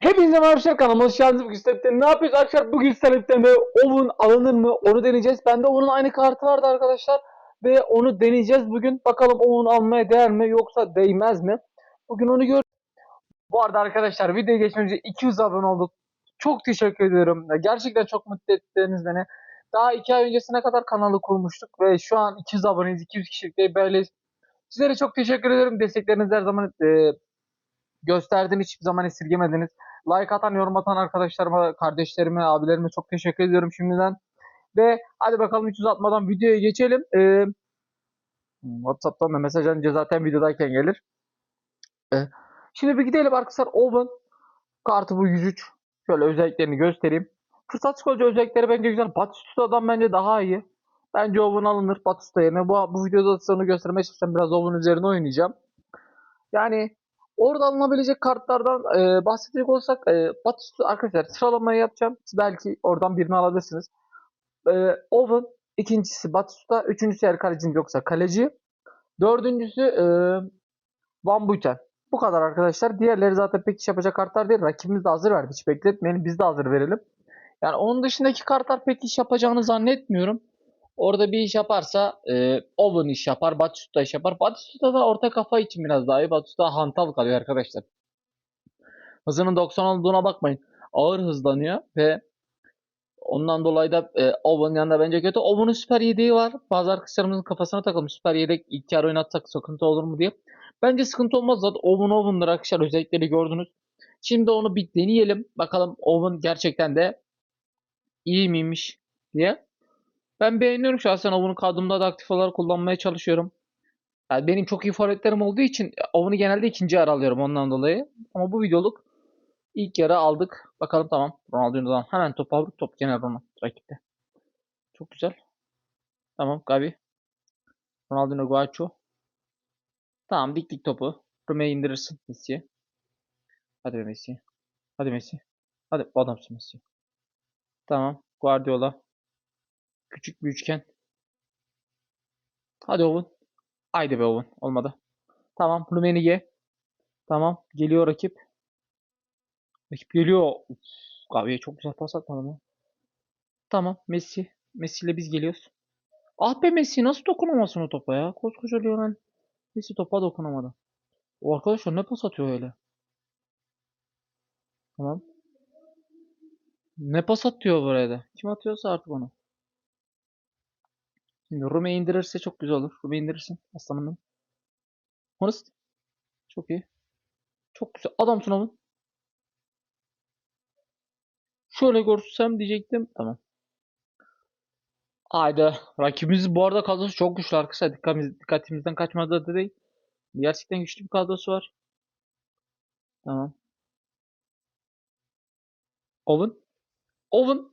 Hepinize merhaba arkadaşlar kanalıma hoş geldiniz. Bugün Step'te ne yapıyoruz arkadaşlar? Bugün mi? Ovun alınır mı? Onu deneyeceğiz. Bende Ovun'un aynı kartı vardı arkadaşlar. Ve onu deneyeceğiz bugün. Bakalım Ovun almaya değer mi yoksa değmez mi? Bugün onu gör. Bu arada arkadaşlar videoya geçmeden önce 200 abone olduk. Çok teşekkür ediyorum. Gerçekten çok mutlu ettiniz beni. Daha 2 ay öncesine kadar kanalı kurmuştuk ve şu an 200 aboneyiz. 200 kişilik bir böyleyiz. Sizlere çok teşekkür ederim. Desteklerinizi her zaman e, gösterdiniz. Hiçbir zaman esirgemediniz. Like atan, yorum atan arkadaşlarıma, kardeşlerime, abilerime çok teşekkür ediyorum şimdiden. Ve hadi bakalım hiç uzatmadan videoya geçelim. Ee, WhatsApp'tan da mesaj önce zaten videodayken gelir. Ee, şimdi bir gidelim arkadaşlar. Oven kartı bu 103. Şöyle özelliklerini göstereyim. Fırsat psikoloji özellikleri bence güzel. Batistuta'dan bence daha iyi. Bence Oven alınır Batista yerine. Bu, bu videoda size onu göstermeye çalışacağım. Biraz Oven üzerine oynayacağım. Yani Orada alınabilecek kartlardan e, bahsedecek olursak e, Batista arkadaşlar sıralamayı yapacağım. Siz belki oradan birini alabilirsiniz. E, Oven, ikincisi Batista, üçüncüsü eğer kalecin yoksa kaleci. Dördüncüsü e, Van Buiten. Bu kadar arkadaşlar. Diğerleri zaten pek iş yapacak kartlar değil. Rakibimiz de hazır verdi. Hiç bekletmeyelim. Biz de hazır verelim. Yani onun dışındaki kartlar pek iş yapacağını zannetmiyorum. Orada bir iş yaparsa e, Owen iş yapar, Batistuta iş yapar. Batistuta da orta kafa için biraz daha iyi. Batistuta hantal kalıyor arkadaşlar. Hızının 90 olduğuna bakmayın. Ağır hızlanıyor ve ondan dolayı da e, Owen yanında bence kötü. Owen'un süper yedeği var. Bazı arkadaşlarımızın kafasına takılmış. Süper yedek ilk kere oynatsak sıkıntı olur mu diye. Bence sıkıntı olmaz zaten. Owen Owen'dır arkadaşlar. Özellikleri gördünüz. Şimdi onu bir deneyelim. Bakalım Owen gerçekten de iyi miymiş diye. Ben beğeniyorum şahsen Owen'u kadromda da aktif olarak kullanmaya çalışıyorum. Yani benim çok iyi forvetlerim olduğu için Owen'u genelde ikinci alıyorum ondan dolayı. Ama bu videoluk ilk yarı aldık. Bakalım tamam. Ronaldinho'dan hemen top aldık. Top gene Ronaldo rakipte. Çok güzel. Tamam Gabi. Ronaldinho Guacho. Tamam diktik topu. Rume'yi indirirsin Messi'ye. Hadi Messi. Hadi Messi. Hadi adamsın Messi. Tamam. Guardiola. Küçük bir üçgen. Hadi Owen. Haydi be Owen. Olmadı. Tamam. Rummenigge. Tamam. Geliyor rakip. Rakip geliyor. Uf, Gavi'ye çok güzel pas atmadı mı? Tamam. Messi. Messi ile biz geliyoruz. Ah be Messi nasıl dokunamazsın o topa ya? Koskoca Lionel. Messi topa dokunamadı. O arkadaşlar ne pas atıyor öyle? Tamam. Ne pas atıyor buraya da? Kim atıyorsa artık onu. Şimdi Rume indirirse çok güzel olur. Rume indirirsin aslanım benim. Honest. Çok iyi. Çok güzel. Adamsın oğlum. Şöyle görsem diyecektim. Tamam. Haydi. Rakibimiz bu arada kadrosu çok güçlü arkadaşlar. Dikkatimiz, dikkatimizden kaçmadı da değil. Gerçekten güçlü bir kadrosu var. Tamam. Owen. Owen.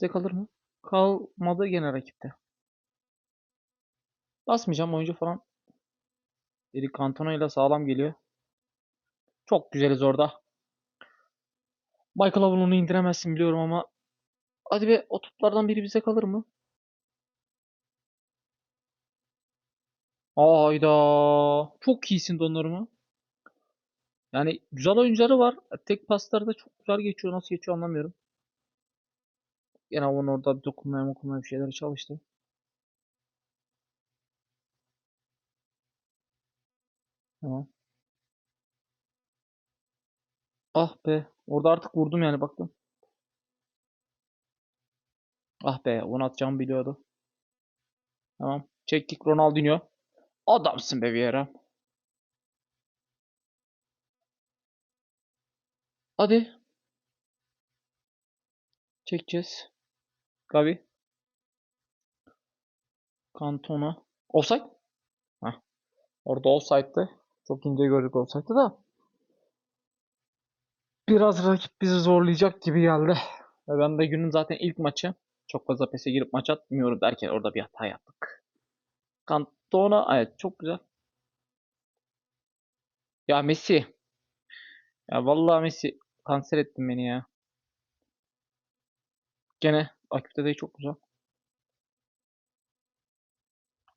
Bizde kalır mı? Kalmadı gene rakipte. Basmayacağım oyuncu falan. Eric Cantona ile sağlam geliyor. Çok güzeliz orada. Michael Owen onu indiremezsin biliyorum ama. Hadi be o toplardan biri bize kalır mı? Ayda. Çok iyisin Donnarumma. Yani güzel oyuncuları var. Tek pasları da çok güzel geçiyor. Nasıl geçiyor anlamıyorum. Yine Owen orada dokunmaya dokunmaya bir şeyler çalıştı. Tamam. Ah be. Orada artık vurdum yani baktım. Ah be. Onu atacağımı biliyordu. Tamam. Çektik Ronaldinho. Adamsın be Vieira. Hadi. Çekeceğiz. Gavi. Cantona. Offside. Heh. Orada offside'dı. Çok ince gördük offside'dı da. Biraz rakip bizi zorlayacak gibi geldi. Ve ben de günün zaten ilk maçı. Çok fazla pese girip maç atmıyorum derken orada bir hata yaptık. Cantona evet çok güzel. Ya Messi. Ya vallahi Messi kanser ettin beni ya. Gene rakipte de çok güzel.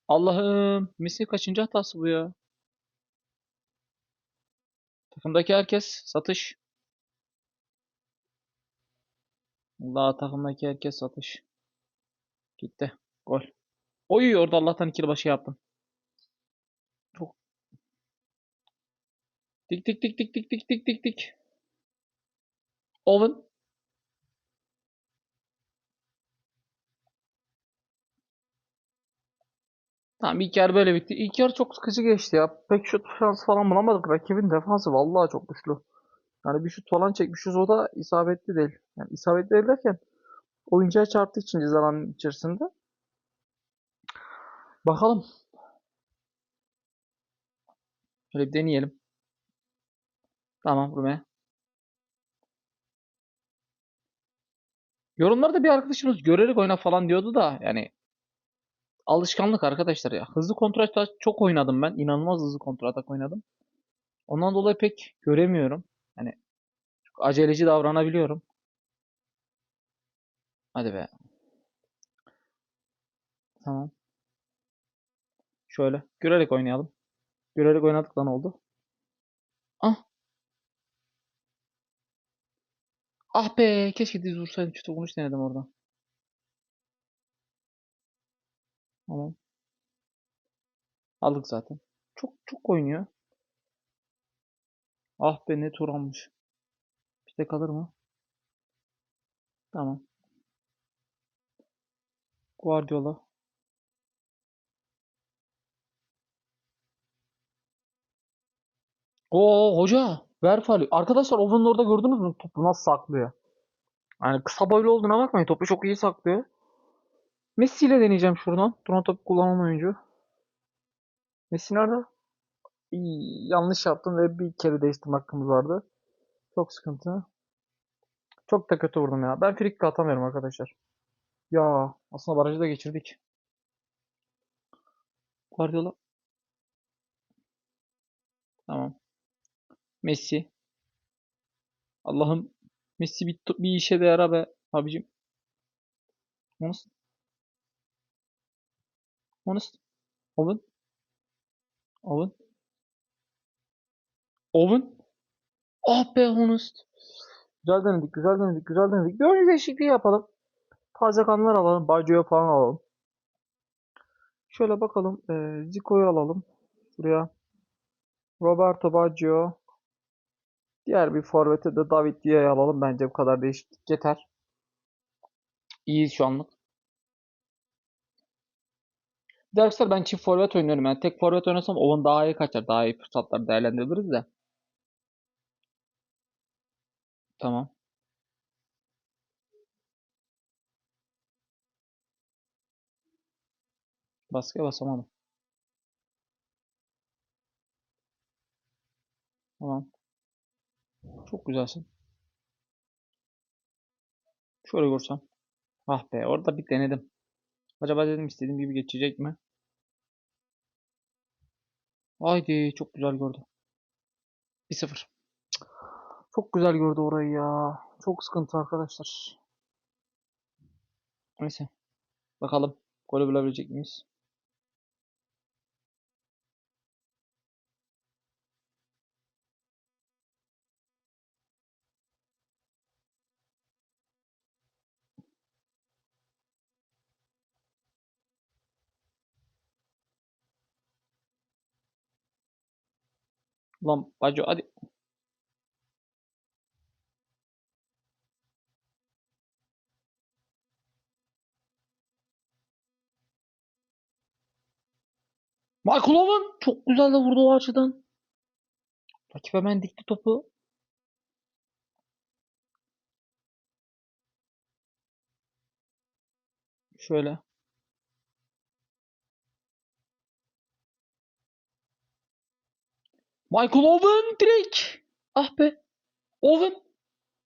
Allah'ım Messi kaçıncı hatası bu ya? Takımdaki herkes satış. Allah takımdaki herkes satış. Gitti. Gol. Oy orada Allah'tan ikili başı yaptım. Çok. Dik dik dik dik dik dik dik dik dik. Owen. Tamam ilk yarı böyle bitti. İlk yarı çok sıkıcı geçti ya. Pek şut şansı falan bulamadık. Rakibin defansı vallahi çok güçlü. Yani bir şut falan çekmişiz o da isabetli değil. Yani isabetli değil derken oyuncuya çarptığı için ceza alanının içerisinde. Bakalım. Şöyle bir deneyelim. Tamam Rume. Yorumlarda bir arkadaşımız görerek oyna falan diyordu da yani alışkanlık arkadaşlar ya. Hızlı kontrol atak çok oynadım ben. İnanılmaz hızlı kontrol atak oynadım. Ondan dolayı pek göremiyorum. Yani çok aceleci davranabiliyorum. Hadi be. Tamam. Şöyle görerek oynayalım. Görerek oynadık lan oldu. Ah. Ah be keşke diz vursaydım. Şut vurmuş denedim orada. Tamam. Aldık zaten. Çok çok oynuyor. Ah be ne turanmış. Bir de kalır mı? Tamam. Guardiola. Oo hoca. Ver faali. Arkadaşlar Oven'ın orada gördünüz mü? Topu nasıl saklıyor? Yani kısa boylu olduğuna bakmayın. Topu çok iyi saklıyor. Messi ile deneyeceğim şuradan. Duran top kullanan oyuncu. Messi nerede? İyi, yanlış yaptım ve bir kere değiştirme hakkımız vardı. Çok sıkıntı. Çok da kötü vurdum ya. Ben frikik atamıyorum arkadaşlar. Ya aslında barajı da geçirdik. Guardiola. Tamam. Messi. Allah'ım Messi bir, bir işe de yara be abicim. Honest. Honest. Owen. Owen. Owen. Ah be Honest. Güzel denedik, güzel denedik, güzel denedik. Bir oyuncu değişikliği yapalım. Taze kanlar alalım. Baggio'yu falan alalım. Şöyle bakalım. Ee, Zico'yu alalım. Buraya. Roberto Baggio. Diğer bir forvete de David Villa'yı alalım. Bence bu kadar değişiklik yeter. İyiyiz şu anlık. Bir de arkadaşlar ben çift forvet oynuyorum. Yani tek forvet oynasam Owen daha iyi kaçar. Daha iyi fırsatlar değerlendirebiliriz de. Tamam. Baskıya basamadım. Tamam. Çok güzelsin. Şöyle görsem. Ah be orada bir denedim. Acaba dedim istediğim gibi geçecek mi? Haydi çok güzel gördü. 1-0. Çok güzel gördü orayı ya. Çok sıkıntı arkadaşlar. Neyse. Bakalım. Golü bulabilecek miyiz? Ulan Baco hadi. Michael çok güzel de vurdu o açıdan. Rakip hemen dikti topu. Şöyle. Michael Owen direkt. Ah be. Owen.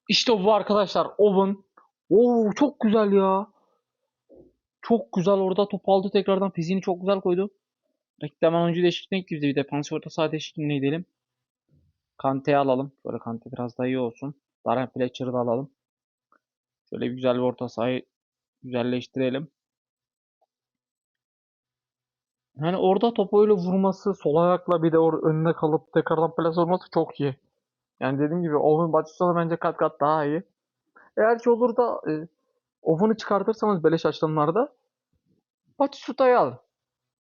İşte bu arkadaşlar. Owen. Oo çok güzel ya. Çok güzel orada top aldı tekrardan. Fiziğini çok güzel koydu. Rakip hemen oyuncu değişikliğine gitti. Bir defansif orta saha değişikliğine gidelim. Kante'yi alalım. Böyle Kante biraz daha iyi olsun. Darren Fletcher'ı da alalım. Şöyle bir güzel bir orta sahayı güzelleştirelim. Yani orada topu öyle vurması, sol ayakla bir de or önüne kalıp tekrardan plase vurması çok iyi. Yani dediğim gibi Owen Batista'da bence kat kat daha iyi. Eğer ki olur da e, Owen'ı çıkartırsanız beleş açılımlarda Batista'yı alın.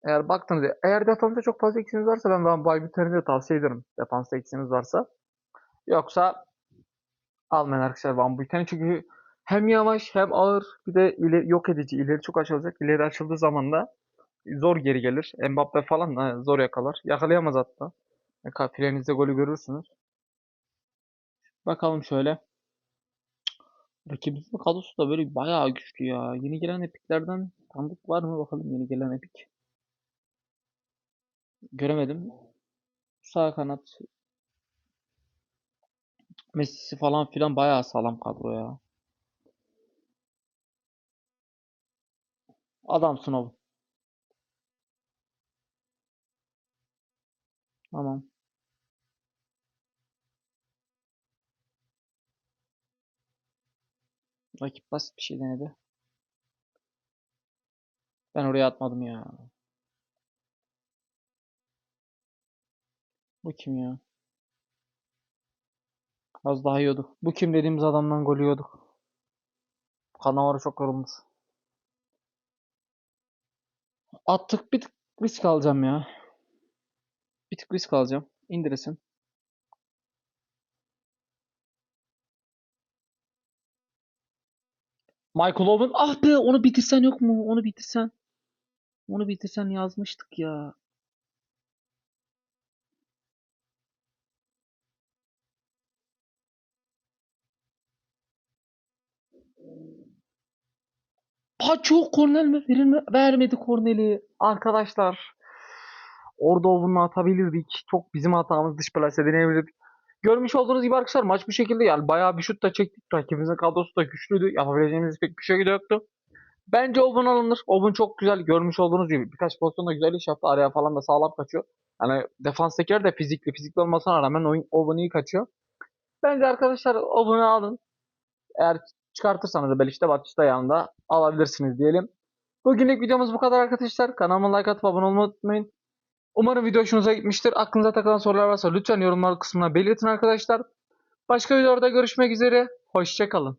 Eğer baktınız eğer defansta çok fazla eksiğiniz varsa ben ben Baybüter'i de tavsiye ederim. Defansta eksiğiniz varsa. Yoksa almayın arkadaşlar Van Buiten'i çünkü hem yavaş hem ağır bir de ileri, yok edici ileri çok açılacak. İleri açıldığı zaman da zor geri gelir. Mbappe falan da zor yakalar. Yakalayamaz hatta. Filenizde golü görürsünüz. Bakalım şöyle. Rakibimizin kadrosu da böyle bayağı güçlü ya. Yeni gelen epiklerden tanıdık var mı bakalım yeni gelen epik. Göremedim. Sağ kanat Messi falan filan bayağı sağlam kadro ya. Adamsın oğlum. Tamam. Rakip basit bir şey denedi. Ben oraya atmadım ya. Bu kim ya? Az daha yiyorduk. Bu kim dediğimiz adamdan gol yiyorduk. Cannavaro çok yorulmuş. Attık bir tık risk alacağım ya. Bir tık risk alacağım. İndiresin. Michael Owen. Ah be onu bitirsen yok mu? Onu bitirsen. Onu bitirsen yazmıştık ya. Paço kornel mi? Verilme, vermedi korneli. Arkadaşlar. Orada Owen'la atabilirdik. Çok bizim hatamız dış plase deneyebilirdik. Görmüş olduğunuz gibi arkadaşlar maç bu şekilde yani bayağı bir şut da çektik. Rakibimizin kadrosu da güçlüydü. Yapabileceğimiz pek bir şey yoktu. Bence Owen alınır. Owen çok güzel görmüş olduğunuz gibi. Birkaç pozisyonda güzel iş yaptı. Araya falan da sağlam kaçıyor. Yani defanstakiler de fizikli. Fizikli olmasına rağmen oyun Owen iyi kaçıyor. Bence arkadaşlar Owen'ı alın. Eğer çıkartırsanız da Belişte Batista yanında alabilirsiniz diyelim. Bugünlük videomuz bu kadar arkadaşlar. Kanalıma like atıp abone olmayı unutmayın. Umarım video hoşunuza gitmiştir. Aklınıza takılan sorular varsa lütfen yorumlar kısmına belirtin arkadaşlar. Başka videolarda görüşmek üzere. Hoşçakalın.